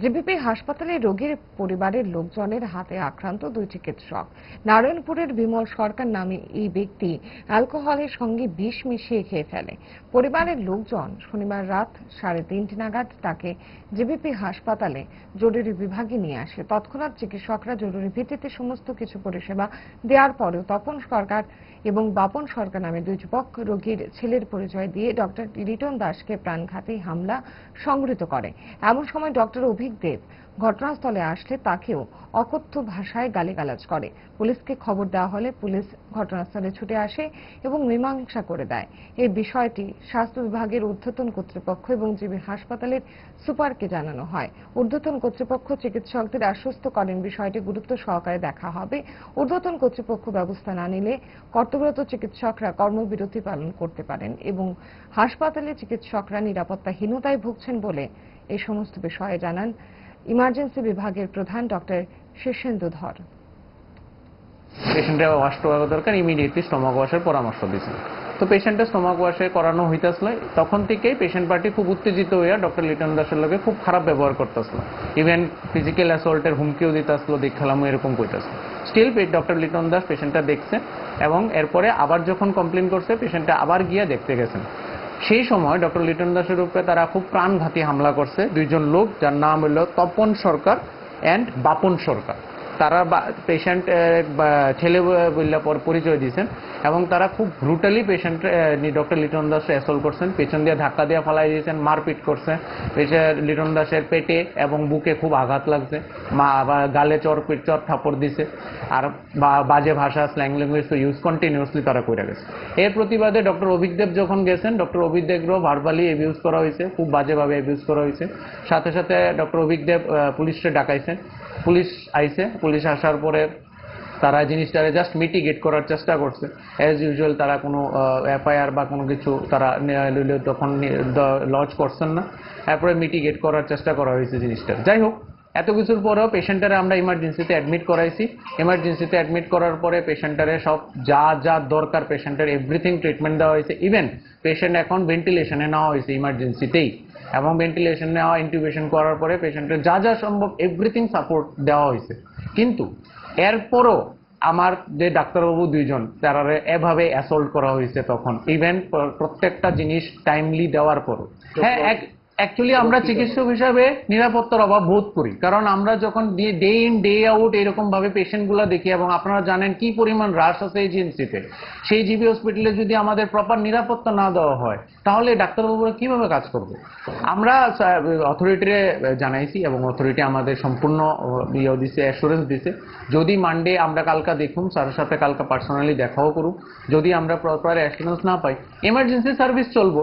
GBP হাসপাতালে রোগীর পরিবারের লোকজনের হাতে আক্রান্ত দুই চিকিৎসক। নারায়ণপুরের বিমল সরকার নামে এই ব্যক্তি অ্যালকোহলের সঙ্গে বিষ মিশিয়ে খেয়ে ফেলে। পরিবারের লোকজন শনিবার রাত সাড়ে তিনটে নাগাদ তাকে জিবিপি হাসপাতালে জরুরি বিভাগে নিয়ে আসে। তৎক্ষণাৎ চিকিৎসকরা জরুরি ভিত্তিতে সমস্ত কিছু পরিষেবা দেওয়ার পরেও তপন সরকার এবং বাপন সরকার নামে দুই যুবক রোগীর ছেলের পরিচয় দিয়ে ডক্টর রিটন দাসকে প্রাণঘাতী হামলা সংগৃহীত করে। এমন সময় ডক্টর অভিক দেব ঘটনাস্থলে আসলে তাকেও অকথ্য ভাষায় গালিগালাজ করে। পুলিশকে খবর দেওয়া হলে পুলিশ ঘটনাস্থলে ছুটে আসে এবং মীমাংসা করে দেয়। এই বিষয়টি স্বাস্থ্য বিভাগের ঊর্ধ্বতন কর্তৃপক্ষ এবং জিবি হাসপাতালের সুপারকে জানানো হয়। ঊর্ধ্বতন কর্তৃপক্ষ চিকিৎসকদের আশ্বস্ত করেন বিষয়টি গুরুত্ব সহকারে দেখা হবে। ঊর্ধ্বতন কর্তৃপক্ষ ব্যবস্থা না নিলে কর্তব্যরত চিকিৎসকরা কর্মবিরতি পালন করতে পারেন এবং হাসপাতালে চিকিৎসকরা নিরাপত্তাহীনতায় ভুগছেন বলে এই সমস্ত বিষয়ে জানান ইমার্জেন্সি বিভাগের প্রধান ডক্টর শীর্ষেন্দু ধর পেশেন্টের ওয়াশ করা দরকার ইমিডিয়েটলি স্টমাক ওয়াশের পরামর্শ দিয়েছেন তো পেশেন্টের স্টমাক ওয়াশে করানো হইতেছিল, তখন থেকেই পেশেন্ট পার্টি খুব উত্তেজিত হইয়া ডক্টর লিটন দাসের লগে খুব খারাপ ব্যবহার করতেছিল। ইভেন ফিজিক্যাল অ্যাসল্টের হুমকিও দিতেছিল, দেখালাম এরকম কইতেছিল স্টিল ডক্টর লিটন দাস পেশেন্টটা দেখছে এবং এরপরে আবার যখন কমপ্লেন করছে পেশেন্টটা আবার গিয়ে দেখতে গেছেন। সেই সময় ডক্টর লিটন দাসের উপরে তারা খুব প্রাণঘাতী হামলা করছে। দুইজন লোক যার নাম হলো তপন সরকার অ্যান্ড বাপন সরকার। তারা পেশেন্ট ছেলে বললে পর পরিচয় দিয়েছেন এবং তারা খুব brutally patient doctor Liton Das assault করছেন, পেছন দিয়ে ধাক্কা দিয়ে ফালাই দিয়েছেন, মারপিট করছে। লিটন দাসের পেটে এবং বুকে খুব আঘাত লাগছে। মা গালে চর, পিট চর থাপড় দিছে। আর বাজে ভাষা স্ল্যাং ল্যাঙ্গুয়েজ ইউজ কন্টিনিউসলি তারা করে গেছে। এর প্রতিবাদে ডক্টর অভিকদেব যখন গেছেন ডক্টর অভিকদেবও ভার্বালি অ্যাবিউজ করা হয়েছে, খুব বাজেভাবে অ্যাবিউজ করা হয়েছে। সাথে সাথে ডক্টর অভিকদেব পুলিশে ডাকাইছেন। পুলিশ আইছে, পুলিশ আসার পরে তারা জিনিসটারে জাস্ট মিটিগেট করার চেষ্টা করছে। অ্যাজ ইউজুয়াল তারা কোনো এফআইআর বা কোনো কিছু তারা তখন লঞ্চ করছেন না। তারপরে মিটিগেট করার চেষ্টা করা হয়েছে জিনিসটা। যাই হোক, এত কিছুর পরেও পেশেন্টারে আমরা ইমার্জেন্সিতে অ্যাডমিট করাইছি। ইমার্জেন্সিতে অ্যাডমিট করার পরে পেশেন্টারে সব যা যা দরকার পেশেন্টের এভরিথিং ট্রিটমেন্ট দেওয়া হয়েছে। ইভেন পেশেন্ট এখন ভেন্টিলেশনে নেওয়া হয়েছে ইমার্জেন্সিতেই এবং ভেন্টিলেশন নেওয়া ইন্টিউবেশন করার পরে পেশেন্টের যা যা সম্ভব এভরিথিং সাপোর্ট দেওয়া হয়েছে। কিন্তু এরপরও আমার যে ডাক্তারবাবু দুইজন তারা এভাবে অ্যাসল্ট করা হয়েছে তখন। ইভেন প্রত্যেকটা জিনিস টাইমলি দেওয়ার পরও। হ্যাঁ অ্যাকচুয়ালি আমরা চিকিৎসক হিসাবে নিরাপত্তার অভাব বোধ করি। কারণ আমরা যখন ডে ইন ডে আউট এরকম ভাবে পেশেন্ট পেশেন্টগুলো দেখি এবং আপনারা জানেন কি পরিমাণ হ্রাস আছে এজেন্সিতে সেই জিবি হসপিটালে যদি আমাদের প্রপার নিরাপত্তা না দেওয়া হয়, তাহলে ডাক্তারবাবুরা কীভাবে কাজ করবে? আমরা অথরিটিরে জানাইছি এবং অথরিটি আমাদের সম্পূর্ণ ইয়ে দিছে অ্যাসুরেন্স দিছে। যদি মানডে আমরা কালকা দেখুন, স্যারের সাথে কালকা পার্সোনালি দেখাও করুক। যদি আমরা প্রপার অ্যাসুরেন্স না পাই এমার্জেন্সি সার্ভিস চলবো।